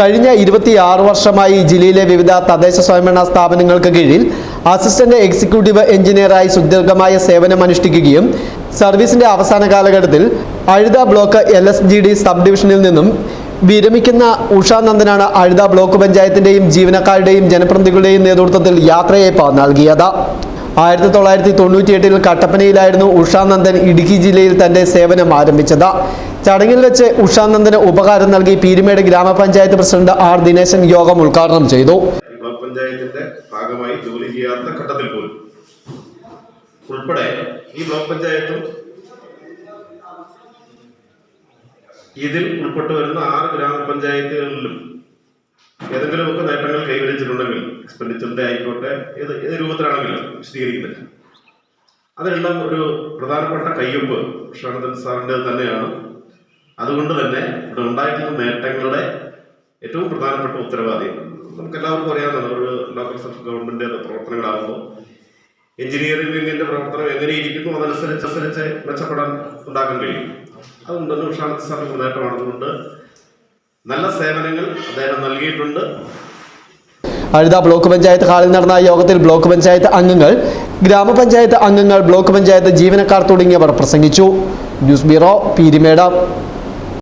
കഴിഞ്ഞ ഇരുപത്തിയാറ് വർഷമായി ജില്ലയിലെ വിവിധ തദ്ദേശ സ്വയംഭരണ സ്ഥാപനങ്ങൾക്ക് കീഴിൽ അസിസ്റ്റന്റ് എക്സിക്യൂട്ടീവ് എഞ്ചിനീയറായി സുദീർഘമായ സേവനമനുഷ്ഠിക്കുകയും സർവീസിന്റെ അവസാന കാലഘട്ടത്തിൽ Azhutha block L S G D sub ഡിവിഷനിൽ നിന്നും വിരമിക്കുന്ന ഉഷാനന്ദനാണ് അഴുത ബ്ലോക്ക് പഞ്ചായത്തിന്റെയും ജീവനക്കാരുടെയും ജനപ്രതിനിധികളുടെയും നേതൃത്വത്തിൽ യാത്രയയപ്പ് നൽകിയത്. ആയിരത്തി തൊള്ളായിരത്തി തൊണ്ണൂറ്റി എട്ടിൽ കട്ടപ്പനയിലായിരുന്നു ഉഷാനന്ദൻ ഇടുക്കി ജില്ലയിൽ തന്റെ സേവനം ആരംഭിച്ചത്. ചടങ്ങിൽ വെച്ച് ഉഷാനന്ദന് ഉപകാരം നൽകി പീരുമേട് ഗ്രാമപഞ്ചായത്ത് പ്രസിഡന്റ് ആർ ദിനേശൻ യോഗം ഉദ്ഘാടനം ചെയ്തു. ഗ്രാമപഞ്ചായത്തിന്റെ ഭാഗമായി ജോലി ചെയ്യാത്ത ഘട്ടത്തിൽ പോലും ഉൾപ്പെടെ ഈ ബ്ലോക്ക് പഞ്ചായത്തും ഇതിൽ ഉൾപ്പെട്ടു വരുന്ന ആറ് ഗ്രാമപഞ്ചായത്തുകളിലും ഏതെങ്കിലുമൊക്കെ നേട്ടങ്ങൾ കൈവരിച്ചിട്ടുണ്ടെങ്കിൽ എക്സ്പെൻഡിച്ചറിന്റെ ആയിക്കോട്ടെ ഏത് ഏത് രൂപത്തിലാണെങ്കിലും വിശദീകരിക്കുന്നില്ല. അതെല്ലാം ഒരു പ്രധാനപ്പെട്ട കയ്യൊപ്പ് ഷാനന്ദൻ സാറിന്റെ തന്നെയാണ്. അതുകൊണ്ട് തന്നെ ഇവിടെ ഉണ്ടായിട്ടുള്ള നേട്ടങ്ങളുടെ ഏറ്റവും പ്രധാനപ്പെട്ട ഉത്തരവാദി നമുക്ക് എല്ലാവർക്കും അറിയാവുന്നതാണ് ഒരു ലോക്കൽ സെൻട്രൽ ഗവൺമെന്റ് പ്രവർത്തനങ്ങളാകുമ്പോൾ. എഞ്ചിനീയറിംഗ് വിങ്ങിന്റെ പ്രവർത്തനം എങ്ങനെ ഇരിക്കുന്നു അതനുസരിച്ച് അനുസരിച്ച് മെച്ചപ്പെടാൻ ഉണ്ടാക്കാൻ കഴിയും. അതുകൊണ്ട് തന്നെ ഉഷാനന്ദ സാറിന് ഒരു നേട്ടമാണ്. അതുകൊണ്ട് നല്ല സേവനങ്ങൾ അദ്ദേഹം നൽകിയിട്ടുണ്ട്. അഴുത ബ്ലോക്ക് പഞ്ചായത്ത് ഹാളിൽ നടന്ന യോഗത്തിൽ ബ്ലോക്ക് പഞ്ചായത്ത് അംഗങ്ങൾ ഗ്രാമപഞ്ചായത്ത് അംഗങ്ങൾ ബ്ലോക്ക് പഞ്ചായത്ത് ജീവനക്കാർ തുടങ്ങിയവർ പ്രസംഗിച്ചു. News bureau Peermade.